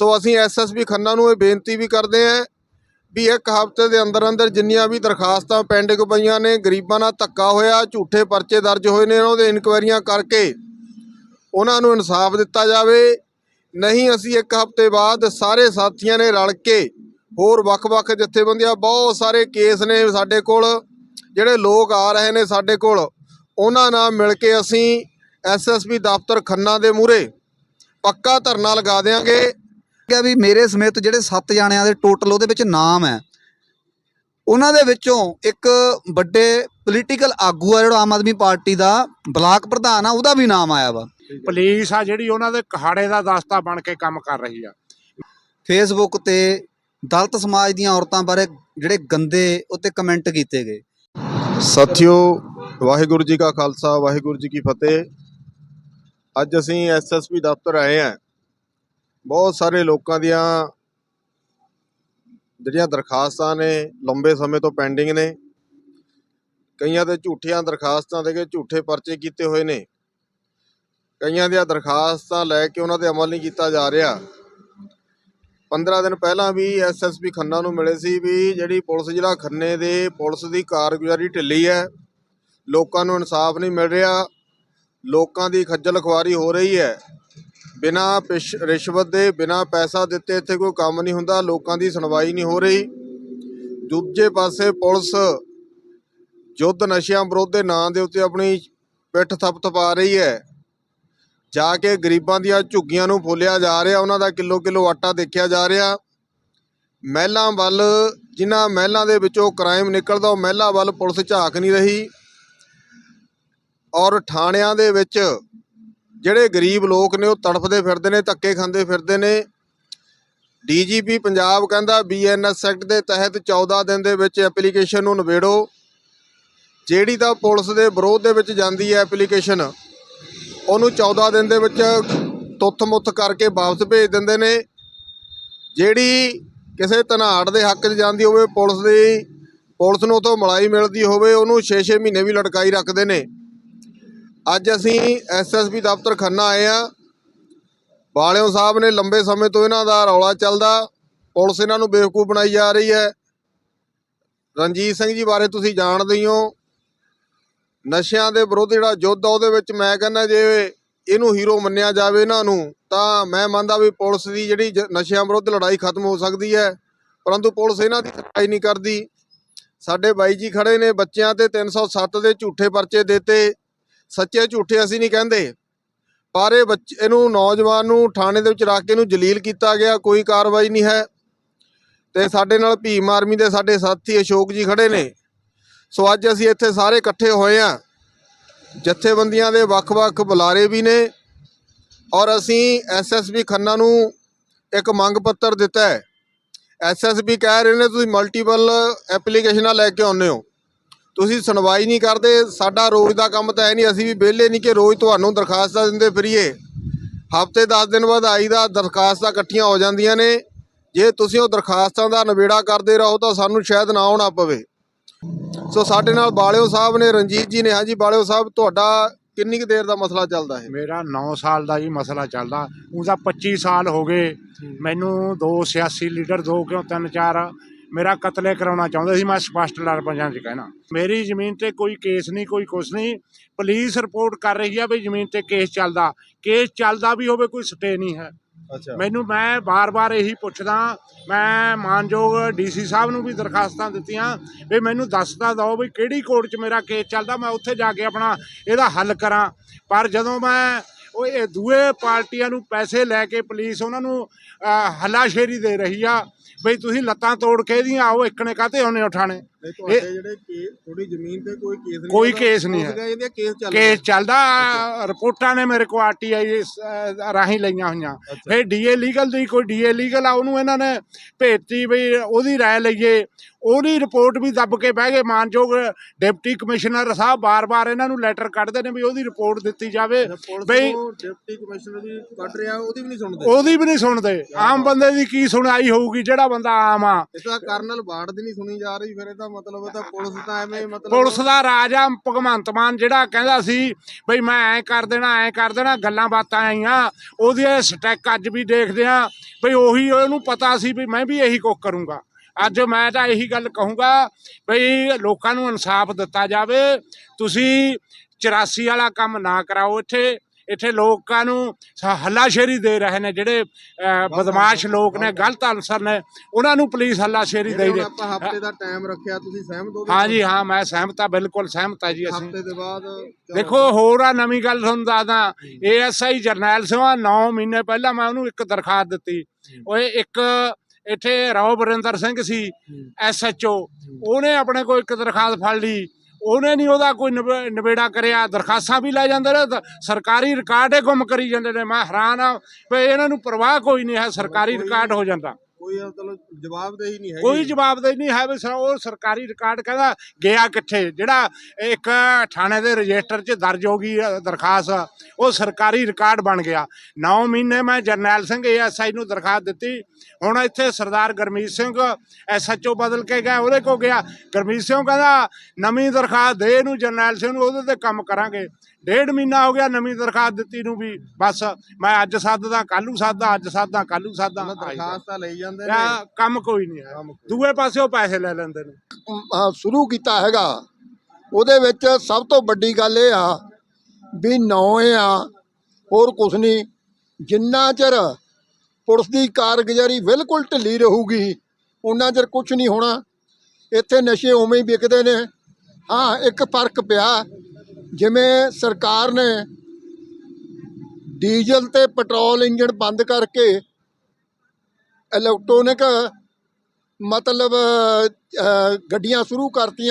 ਸੋ ਅਸੀਂ ਐਸਐਸਪੀ ਖੰਨਾ ਨੂੰ ਇਹ ਬੇਨਤੀ ਵੀ ਕਰਦੇ ਹਾਂ ਵੀ ਇੱਕ ਹਫ਼ਤੇ ਦੇ ਅੰਦਰ ਅੰਦਰ ਜਿੰਨੀਆਂ ਵੀ ਦਰਖਾਸਤਾਂ ਪੈਂਡਿੰਗ ਪਈਆਂ ਨੇ, ਗਰੀਬਾਂ ਨਾਲ ਧੱਕਾ ਹੋਇਆ, ਝੂਠੇ ਪਰਚੇ ਦਰਜ ਹੋਏ ਨੇ, ਉਹਨਾਂ ਦੇ ਇਨਕੁਆਇਰੀਆਂ ਕਰਕੇ ਉਹਨਾਂ ਨੂੰ ਇਨਸਾਫ ਦਿੱਤਾ ਜਾਵੇ। ਨਹੀਂ, ਅਸੀਂ ਇੱਕ ਹਫ਼ਤੇ ਬਾਅਦ ਸਾਰੇ ਸਾਥੀਆਂ ਨੇ ਰਲ ਕੇ ਹੋਰ ਵੱਖ-ਵੱਖ ਜਥੇਬੰਦੀਆਂ, ਬਹੁਤ ਸਾਰੇ ਕੇਸ ਨੇ ਸਾਡੇ ਕੋਲ, ਜਿਹੜੇ ਲੋਕ ਆ ਰਹੇ ਨੇ ਸਾਡੇ ਕੋਲ, ਉਹਨਾਂ ਨਾਲ ਮਿਲ ਕੇ ਅਸੀਂ ਐਸਐਸਪੀ ਦਫ਼ਤਰ ਖੰਨਾ ਦੇ ਮੂਹਰੇ ਪੱਕਾ ਧਰਨਾ ਲਗਾ ਦੇਵਾਂਗੇ ਕਿਹਾ ਵੀ ਮੇਰੇ ਸਮੇਤ ਜਿਹੜੇ 7 ਜਾਣਿਆਂ ਦੇ ਟੋਟਲ ਉਹਦੇ ਵਿੱਚ ਨਾਮ ਹੈ। ਉਹਨਾਂ ਦੇ ਵਿੱਚੋਂ ਇੱਕ ਵੱਡੇ ਪੋਲੀਟੀਕਲ ਆਗੂ ਆ ਜਿਹੜਾ ਆਮ ਆਦਮੀ ਪਾਰਟੀ ਦਾ ਬਲਾਕ ਪ੍ਰਧਾਨ ਆ ਉਹਦਾ ਵੀ ਨਾਮ ਆਇਆ ਵਾ। ਪੁਲਿਸ ਆ ਜਿਹੜੀ ਉਹਨਾਂ ਦੇ ਕਹਾੜੇ ਦਾ ਦਸਤਾ ਬਣ ਕੇ ਕੰਮ ਕਰ ਰਹੀ ਆ। ਫੇਸਬੁੱਕ ਤੇ ਦਲਿਤ ਸਮਾਜ ਦੀਆਂ ਔਰਤਾਂ ਬਾਰੇ ਜਿਹੜੇ ਗੰਦੇ ਉੱਤੇ ਕਮੈਂਟ ਕੀਤੇ ਗਏ। ਸਾਥੀਓ ਵਾਹਿਗੁਰੂ ਜੀ ਕਾ ਖਾਲਸਾ ਵਾਹਿਗੁਰੂ ਜੀ ਕੀ ਫਤਿਹ। ਅੱਜ ਅਸੀਂ ਐਸਐਸਪੀ ਦਫ਼ਤਰ ਆਏ ਹਾਂ। ਬਹੁਤ ਸਾਰੇ ਲੋਕਾਂ ਦੀਆਂ ਜਿਹੜੀਆਂ ਦਰਖਾਸਤਾਂ ਨੇ ਲੰਬੇ ਸਮੇਂ ਤੋਂ ਪੈਂਡਿੰਗ ਨੇ, ਕਈਆਂ ਦੇ ਝੂਠੀਆਂ ਦਰਖਾਸਤਾਂ ਦੇ ਕੇ ਝੂਠੇ ਪਰਚੇ ਕੀਤੇ ਹੋਏ ਨੇ, ਕਈਆਂ ਦੀਆਂ ਦਰਖਾਸਤਾਂ ਲੈ ਕੇ ਉਹਨਾਂ ਤੇ ਅਮਲ ਨਹੀਂ ਕੀਤਾ ਜਾ ਰਿਹਾ। 15 ਦਿਨ ਪਹਿਲਾਂ ਵੀ ਐਸਐਸਪੀ ਖੰਨਾ ਨੂੰ ਮਿਲੇ ਸੀ ਵੀ ਜਿਹੜੀ ਪੁਲਿਸ ਜ਼ਿਲ੍ਹਾ ਖੰਨੇ ਦੇ ਪੁਲਿਸ ਦੀ ਕਾਰਗੁਜ਼ਾਰੀ ਢਿੱਲੀ ਹੈ, ਲੋਕਾਂ ਨੂੰ ਇਨਸਾਫ ਨਹੀਂ ਮਿਲ ਰਿਹਾ, ਲੋਕਾਂ ਦੀ ਖੱਜਲ ਖੁਆਰੀ ਹੋ ਰਹੀ ਹੈ। ਬਿਨਾਂ ਪਿਸ਼ ਰਿਸ਼ਵਤ ਦੇ, ਬਿਨਾਂ ਪੈਸਾ ਦਿੱਤੇ ਇੱਥੇ ਕੋਈ ਕੰਮ ਨਹੀਂ ਹੁੰਦਾ, ਲੋਕਾਂ ਦੀ ਸੁਣਵਾਈ ਨਹੀਂ ਹੋ ਰਹੀ। ਦੂਜੇ ਪਾਸੇ ਪੁਲਿਸ ਯੁੱਧ ਨਸ਼ਿਆਂ ਵਿਰੋਧ ਦੇ ਨਾਂ ਦੇ ਉੱਤੇ ਆਪਣੀ ਪਿੱਠ ਥੱਪ ਥਪਾ ਰਹੀ ਹੈ। ਜਾ ਕੇ ਗਰੀਬਾਂ ਦੀਆਂ ਝੁੱਗੀਆਂ ਨੂੰ ਫੋਲਿਆ ਜਾ ਰਿਹਾ, ਉਹਨਾਂ ਦਾ ਕਿਲੋ ਕਿਲੋ ਆਟਾ ਦੇਖਿਆ ਜਾ ਰਿਹਾ। ਮਹਿਲਾਂ ਵੱਲ, ਜਿਨ੍ਹਾਂ ਮਹਿਲਾਂ ਦੇ ਵਿੱਚੋਂ ਕ੍ਰਾਈਮ ਨਿਕਲਦਾ, ਉਹ ਮਹਿਲਾਂ ਵੱਲ ਪੁਲਿਸ ਝਾਕ ਨਹੀਂ ਰਹੀ। ਔਰ ਥਾਣਿਆਂ ਦੇ ਵਿੱਚ ਜਿਹੜੇ ਗਰੀਬ ਲੋਕ ਨੇ ਉਹ ਤੜਫਦੇ ਫਿਰਦੇ ਨੇ, ਧੱਕੇ ਖਾਂਦੇ ਫਿਰਦੇ ਨੇ। ਡੀਜੀਪੀ ਪੰਜਾਬ ਕਹਿੰਦਾ ਬੀਐਨਐਸ ਐਕਟ ਦੇ ਤਹਿਤ 14 ਦਿਨ ਦੇ ਵਿੱਚ ਐਪਲੀਕੇਸ਼ਨ ਨੂੰ ਨਿਬੇੜੋ। ਜਿਹੜੀ ਤਾਂ ਪੁਲਿਸ ਦੇ ਵਿਰੋਧ ਦੇ ਵਿੱਚ ਜਾਂਦੀ ਹੈ ਐਪਲੀਕੇਸ਼ਨ, ਉਹਨੂੰ 14 ਦਿਨ ਦੇ ਵਿੱਚ ਤੁੱਥ-ਮੁੱਥ ਕਰਕੇ ਵਾਪਸ ਭੇਜ ਦਿੰਦੇ ਨੇ। ਜਿਹੜੀ ਕਿਸੇ ਧਨਾੜ ਦੇ ਹੱਕ 'ਚ ਜਾਂਦੀ ਹੋਵੇ, ਪੁਲਿਸ ਦੀ, ਪੁਲਿਸ ਨੂੰ ਉਥੋਂ ਮਲਾਈ ਮਿਲਦੀ ਹੋਵੇ, ਉਹਨੂੰ 6-6 ਮਹੀਨੇ ਵੀ ਲਟਕਾਈ ਰੱਖਦੇ ਨੇ। ਅੱਜ ਅਸੀਂ ਐਸਐਸਪੀ ਦਫ਼ਤਰ ਖੰਨਾ ਆਏ ਆ ਬਾਲਿਓ ਸਾਹਿਬ ਨੇ ਲੰਬੇ ਸਮੇਂ ਤੋਂ ਇਹਨਾਂ ਦਾ ਰੌਲਾ ਚੱਲਦਾ। ਪੁਲਿਸ ਇਹਨਾਂ ਨੂੰ ਬੇਵਕੂਫ ਬਣਾਈ ਜਾ ਰਹੀ ਹੈ। ਰਣਜੀਤ ਸਿੰਘ ਜੀ ਬਾਰੇ ਤੁਸੀਂ ਜਾਣਦੇ ਹੋ ਨਸ਼ਿਆਂ ਦੇ ਵਿਰੁੱਧ ਜਿਹੜਾ ਯੁੱਧ ਆ, ਉਹਦੇ ਵਿੱਚ ਮੈਂ ਕਹਿੰਦਾ ਜੇ ਇਹਨੂੰ ਹੀਰੋ ਮੰਨਿਆ ਜਾਵੇ ਇਹਨਾਂ ਨੂੰ, ਤਾਂ ਮੈਂ ਮੰਨਦਾ ਵੀ ਪੁਲਿਸ ਦੀ ਜਿਹੜੀ ਜ- ਨਸ਼ਿਆਂ ਵਿਰੁੱਧ ਲੜਾਈ ਖਤਮ ਹੋ ਸਕਦੀ ਹੈ। ਪਰੰਤੂ ਪੁਲਿਸ ਇਹਨਾਂ ਦੀ ਲੜਾਈ ਨਹੀਂ ਕਰਦੀ। ਸਾਡੇ ਬਾਈ ਜੀ ਖੜੇ ਨੇ ਬੱਚਿਆਂ ਤੇ 307 ਦੇ ਝੂਠੇ ਪਰਚੇ ਦਿੱਤੇ। ਸੱਚੇ ਝੂਠੇ ਅਸੀਂ ਨਹੀਂ ਕਹਿੰਦੇ। ਪਰ ਇਹ ਬੱਚ, ਇਹਨੂੰ ਨੌਜਵਾਨ ਨੂੰ ਥਾਣੇ ਦੇ ਵਿੱਚ ਰੱਖ ਕੇ ਇਹਨੂੰ ਜਲੀਲ ਕੀਤਾ ਗਿਆ, ਕੋਈ ਕਾਰਵਾਈ ਨਹੀਂ ਹੈ। ਤੇ ਸਾਡੇ ਨਾਲ ਭੀਮ ਆਰਮੀ ਦੇ ਸਾਡੇ ਸਾਥੀ ਅਸ਼ੋਕ ਜੀ ਖੜੇ ਨੇ। ਸੋ ਅੱਜ ਅਸੀਂ ਇੱਥੇ ਸਾਰੇ ਇਕੱਠੇ ਹੋਏ ਆ ਜਥੇਬੰਦੀਆਂ ਦੇ ਵੱਖ-ਵੱਖ ਬੁਲਾਰੇ ਵੀ ਨੇ। ਔਰ ਅਸੀਂ ਐਸਐਸਬੀ ਖੰਨਾ ਨੂੰ ਇੱਕ ਮੰਗ ਪੱਤਰ ਦਿੱਤਾ ਹੈ। ਐਸਐਸਬੀ ਕਹਿ ਰਹੇ ਨੇ, ਤੁਸੀਂ ਮਲਟੀਪਲ ਐਪਲੀਕੇਸ਼ਨਾਂ ਲੈ ਕੇ ਆਉਂਦੇ ਹੋ। ਤੁਸੀਂ ਸੁਣਵਾਈ ਨਹੀਂ ਕਰਦੇ ਸਾਡਾ ਰੋਜ਼ ਦਾ ਕੰਮ ਤਾਂ ਹੈ ਨਹੀਂ ਅਸੀਂ ਵੀ ਵਿਹਲੇ ਨਹੀਂ ਕਿ ਰੋਜ਼ ਤੁਹਾਨੂੰ ਦਰਖਾਸਤਾਂ ਦਿੰਦੇ ਫਿਰੀਏ। ਹਫ਼ਤੇ 10 ਦਿਨ ਬਾਅਦ ਆਈ ਦਾ ਦਰਖਾਸਤਾਂ ਇਕੱਠੀਆਂ ਹੋ ਜਾਂਦੀਆਂ ਨੇ। ਜੇ ਤੁਸੀਂ ਉਹ ਦਰਖਾਸਤਾਂ ਦਾ ਨਿਬੇੜਾ ਕਰਦੇ ਰਹੋ ਤਾਂ ਸਾਨੂੰ ਸ਼ਾਇਦ ਨਾ ਆਉਣਾ ਪਵੇ। ਸੋ ਸਾਡੇ ਨਾਲ ਬਾਲਿਓ ਸਾਹਿਬ ਨੇ ਰਣਜੀਤ ਜੀ ਨੇ ਹਾਂਜੀ ਬਾਲਿਓ ਸਾਹਿਬ ਤੁਹਾਡਾ ਕਿੰਨੀ ਕੁ ਦੇਰ ਦਾ ਮਸਲਾ ਚੱਲਦਾ ਹੈ ਮੇਰਾ 9 ਸਾਲ ਦਾ ਹੀ ਮਸਲਾ ਚੱਲਦਾ। ਉਹਦਾ 25 ਸਾਲ ਹੋ ਗਏ। ਮੈਨੂੰ ਦੋ ਸਿਆਸੀ ਲੀਡਰ ਦੋ ਕਿਉਂ ਤਿੰਨ ਚਾਰ ਮੇਰਾ ਕਤਲੇ ਕਰਾਉਣਾ ਚਾਹੁੰਦੇ ਸੀ ਮੈਂ ਸਪਸ਼ਟ ਲੜ ਪੰਜਾਂ 'ਚ ਕਹਿਣਾ। ਮੇਰੀ ਜ਼ਮੀਨ ਤੇ ਕੋਈ ਕੇਸ ਨਹੀਂ ਕੋਈ ਕੁਛ ਨਹੀਂ। ਪੁਲਿਸ ਰਿਪੋਰਟ ਕਰ ਰਹੀ ਆ ਵੀ ਜ਼ਮੀਨ ਤੇ ਕੇਸ ਚੱਲਦਾ। ਕੇਸ ਚੱਲਦਾ ਵੀ ਹੋਵੇ ਕੋਈ ਸਟੇ ਨਹੀਂ ਹੈ। ਅੱਛਾ। ਮੈਨੂੰ ਮੈਂ ਬਾਰ-ਬਾਰ ਇਹੀ ਪੁੱਛਦਾ ਮੈਂ ਮਾਨਯੋਗ ਡੀਸੀ ਸਾਹਿਬ ਨੂੰ ਵੀ ਦਰਖਾਸਤਾਂ ਦਿੱਤੀਆਂ ਵੀ ਮੈਨੂੰ ਦੱਸਦਾ ਦਿਓ ਵੀ ਕਿਹੜੀ ਕੋਰਟ 'ਚ ਮੇਰਾ ਕੇਸ ਚੱਲਦਾ ਮੈਂ ਉੱਥੇ ਜਾ ਕੇ ਆਪਣਾ ਇਹਦਾ ਹੱਲ ਕਰਾਂ। ਪਰ ਜਦੋਂ ਮੈਂ ਉਹ ਇਹ ਦੂਏ ਪਾਰਟੀਆਂ ਨੂੰ ਪੈਸੇ ਲੈ ਕੇ ਪੁਲਿਸ ਉਹਨਾਂ ਨੂੰ ਹੱਲਾਸ਼ੇਰੀ ਦੇ ਰਹੀ ਆ। ਬਈ ਤੁਸੀਂ ਲੱਤਾਂ ਤੋੜ ਕੇ ਇਹਦੀਆਂ, ਆਓ ਇੱਕ ਨੇ ਕਾਤੇ ਆਉਨੇ ਉਠਾਣੇ ਨਹੀਂ ਤੁਹਾਡੇ ਜਿਹੜੇ ਕੇਸ ਤੁਹਾਡੀ ਜ਼ਮੀਨ ਤੇ ਕੋਈ ਕੇਸ ਨਹੀਂ ਕੋਈ ਚੱਲਦਾ, ਕੇਸ ਨਹੀਂ ਪੁਲਿਸ ਹੈ। ਕੇਸ ਚੱਲ ਕੇਸ ਚੱਲਦਾ ਰਿਪੋਰਟਾਂ ਨੇ ਮੇਰੇ ਕੋਲ ਆਰਟੀਆਈ ਰਾਹੀਂ ਲਈਆਂ ਹੋਈਆਂ। ਫਿਰ ਡੀਏ ਲੀਗਲ ਦੀ ਕੋਈ ਡੀਏ ਲੀਗਲ ਆ ਉਹਨੂੰ ਇਹਨਾਂ ਨੇ ਭੇਜਤੀ ਵੀ ਉਹਦੀ ਰਾਏ ਲਈਏ। ਉਹਦੀ ਰਿਪੋਰਟ ਵੀ ਦੱਬ ਕੇ ਬਹਿ ਗਏ। ਮਾਨਯੋਗ ਡਿਪਟੀ ਕਮਿਸ਼ਨਰ ਸਾਹਿਬ ਬਾਰ-ਬਾਰ ਇਹਨਾਂ ਨੂੰ ਲੈਟਰ ਕੱਢਦੇ ਨੇ ਵੀ ਉਹਦੀ ਰਿਪੋਰਟ ਦਿੱਤੀ ਜਾਵੇ। ਪੁਲਿਸ ਬਈ ਨੂੰ ਡਿਪਟੀ ਕਮਿਸ਼ਨਰ ਦੀ ਕੱਢ ਰਿਹਾ ਉਹਦੀ ਵੀ ਨਹੀਂ ਸੁਣਦੇ। ਉਹਦੀ ਵੀ ਨਹੀਂ ਸੁਣਦੇ। ਆਮ ਬੰਦੇ ਦੀ ਕੀ ਸੁਣਾਈ ਹੋਊਗੀ ਜਿਹੜਾ ਬੰਦਾ ਆਮ ਆ। ਇਸ ਦਾ ਕਰਨਲ ਬਾੜ ਦੀ ਨਹੀਂ ਸੁਣੀ ਜਾ ਰਹੀ ਫਿਰ ਇਹ ਤਾਂ ਮਤਲਬ ਹੈ ਤਾਂ ਪੁਲਿਸ ਤਾਂ ਐਵੇਂ ਹੀ ਮਤਲਬ ਪੁਲਿਸ ਦਾ ਰਾਜ ਆ ਭਗਵੰਤ ਮਾਨ ਜਿਹੜਾ ਕਹਿੰਦਾ ਸੀ, ਬਈ ਮੈਂ ਐ ਕਰ ਦੇਣਾ, ਐ ਕਰ ਦੇਣਾ, ਗੱਲਾਂ ਬਾਤਾਂ ਆਈਆਂ, ਉਹਦੇ ਸਟੈਕ ਅੱਜ ਵੀ ਦੇਖਦੇ ਆ ਬਈ ਉਹੀ ਉਹਨੂੰ ਪਤਾ ਸੀ ਵੀ ਮੈਂ ਵੀ ਇਹੀ ਕੁਝ ਕਰੂੰਗਾ। ਅੱਜ ਮੈਂ ਤਾਂ ਇਹੀ ਗੱਲ ਕਹੂੰਗਾ, ਬਈ ਲੋਕਾਂ ਨੂੰ ਇਨਸਾਫ ਦਿੱਤਾ ਜਾਵੇ, ਤੁਸੀਂ 84 ਵਾਲਾ ਕੰਮ ਨਾ ਕਰਾਓ ਇੱਥੇ ਇੱਥੇ ਲੋਕਾਂ ਨੂੰ ਹੱਲਾਸ਼ੇਰੀ ਦੇ ਰਹੇ ਨੇ ਜਿਹੜੇ ਬਦਮਾਸ਼ ਲੋਕ ਨੇ ਗਲਤ ਅਨਸਰ ਨੇ ਉਹਨਾਂ ਨੂੰ ਪੁਲਿਸ ਹੱਲਾਸ਼ੇਰੀ ਦੇ ਦੇ। ਆਪਾਂ ਹਫ਼ਤੇ ਦਾ ਟਾਈਮ ਰੱਖਿਆ ਤੁਸੀਂ ਸਹਿਮਤ ਹੋ? ਹਾਂਜੀ ਹਾਂ ਮੈਂ ਸਹਿਮਤ ਆ ਬਿਲਕੁਲ ਸਹਿਮਤ ਆ ਜੀ ਅਸੀਂ। ਹਫ਼ਤੇ ਦੇ ਬਾਅਦ। ਦੇਖੋ ਹੋਰ ਆ ਨਵੀਂ ਗੱਲ ਤੁਹਾਨੂੰ ਦੱਸਦਾ ਏਐਸਆਈ ਜਰਨੈਲ ਸਿੰਘ 9 ਮਹੀਨੇ ਪਹਿਲਾਂ ਮੈਂ ਉਹਨੂੰ ਇੱਕ ਦਰਖਾਸਤ ਦਿੱਤੀ। ਓਏ ਇੱਕ ਇੱਥੇ ਰਾਓ ਬਰਿੰਦਰ ਸਿੰਘ ਸੀ ਐਸਐਚਓ ਉਹਨੇ ਆਪਣੇ ਕੋਲ ਇੱਕ ਦਰਖਾਸਤ ਫੜ ਲਈ। ਉਹਨੇ ਨਹੀਂ ਉਹਦਾ ਕੋਈ ਨਿਬੇ- ਨਿਬੇੜਾ ਕਰਿਆ ਦਰਖਾਸਤਾਂ ਵੀ ਲੈ ਜਾਂਦੇ ਨੇ ਸਰਕਾਰੀ ਰਿਕਾਰਡ ਹੀ ਗੁੰਮ ਕਰੀ ਜਾਂਦੇ ਨੇ, ਮੈਂ ਹੈਰਾਨ ਆ, ਵੀ ਇਹਨਾਂ ਨੂੰ ਪਰਵਾਹ ਕੋਈ ਨਹੀਂ ਹੈ, ਸਰਕਾਰੀ ਰਿਕਾਰਡ ਹੋ ਜਾਂਦਾ। ਕੋਈ ਮਤਲਬ ਜਵਾਬਦੇਹੀ ਨਹੀਂ ਹੈ ਕੋਈ ਜਵਾਬਦੇਹੀ ਨਹੀਂ ਹੈ ਵੀ ਸਰ, ਉਹ ਸਰਕਾਰੀ ਰਿਕਾਰਡ ਕਹਿੰਦਾ ਗਿਆ ਕਿੱਥੇ? ਜਿਹੜਾ ਇੱਕ ਥਾਣੇ ਦੇ ਰਜਿਸਟਰ 'ਚ ਦਰਜ ਹੋ ਗਈ ਦਰਖਾਸਤ, ਉਹ ਸਰਕਾਰੀ ਰਿਕਾਰਡ ਬਣ ਗਿਆ। 9 ਮਹੀਨੇ ਮੈਂ ਜਰਨੈਲ ਸਿੰਘ ਏਐਸਆਈ ਨੂੰ ਦਰਖਾਸਤ ਦਿੱਤੀ। ਹੁਣ ਇੱਥੇ ਸਰਦਾਰ ਗਰਮੀਤ ਸਿੰਘ ਐਸਐਚਓ ਬਦਲ ਕੇ ਗਿਆ, ਉਹਦੇ ਕੋ ਗਿਆ। ਗਰਮੀਤ ਸਿੰਘ ਕਹਿੰਦਾ, ਨਵੀਂ ਦਰਖਾਸਤ ਦੇ ਇਹਨੂੰ ਜਰਨੈਲ ਸਿੰਘ ਨੂੰ, ਉਹਦੇ ਤੇ ਕੰਮ ਕਰਾਂਗੇ। ਡੇਢ ਮਹੀਨਾ ਹੋ ਗਿਆ ਨਵੀਂ ਦਰਖਾਸਤ ਦਿੱਤੀ ਨੂੰ ਵੀ ਬਸ ਮੈਂ ਅੱਜ ਸੱਦਦਾ ਕੱਲੂ ਸੱਦਦਾ ਅੱਜ ਸੱਦਦਾ ਕੱਲੂ ਸੱਦਦਾ। ਦਰਖਾਸਤਾਂ ਲਈ ਜਾਂਦੇ ਨੇ। ਕੰਮ ਕੋਈ ਨਹੀਂ ਹੈ। ਦੂਏ ਪਾਸੇ ਉਹ ਪੈਸੇ ਲੈ ਲੈਂਦੇ ਨੇ। ਸ਼ੁਰੂ ਕੀਤਾ ਹੈਗਾ। ਉਹਦੇ ਵਿੱਚ ਸਭ ਤੋਂ ਵੱਡੀ ਗੱਲ ਇਹ ਆ ਵੀ ਨੌਂ ਆ ਹੋਰ ਕੁਛ ਨਹੀਂ। ਜਿੰਨਾ ਚਿਰ ਪੁਲਿਸ ਦੀ ਕਾਰਗੁਜ਼ਾਰੀ ਬਿਲਕੁਲ ਢਿੱਲੀ ਰਹੂਗੀ ਉਹਨਾਂ ਚਿਰ ਕੁਝ ਨਹੀਂ ਹੋਣਾ। ਇੱਥੇ ਨਸ਼ੇ ਉਵੇਂ ਹੀ ਵਿਕਦੇ ਨੇ। ਹਾਂ ਇੱਕ ਫ਼ਰਕ ਪਿਆ। ਜਿਵੇਂ ਸਰਕਾਰ ਨੇ ਡੀਜ਼ਲ ਤੇ ਪੈਟਰੋਲ ਇੰਜਣ ਬੰਦ ਕਰਕੇ ਇਲੈਕਟ੍ਰੋਨਿਕ ਮਤਲਬ ਗੱਡੀਆਂ ਸ਼ੁਰੂ ਕਰਤੀਆਂ।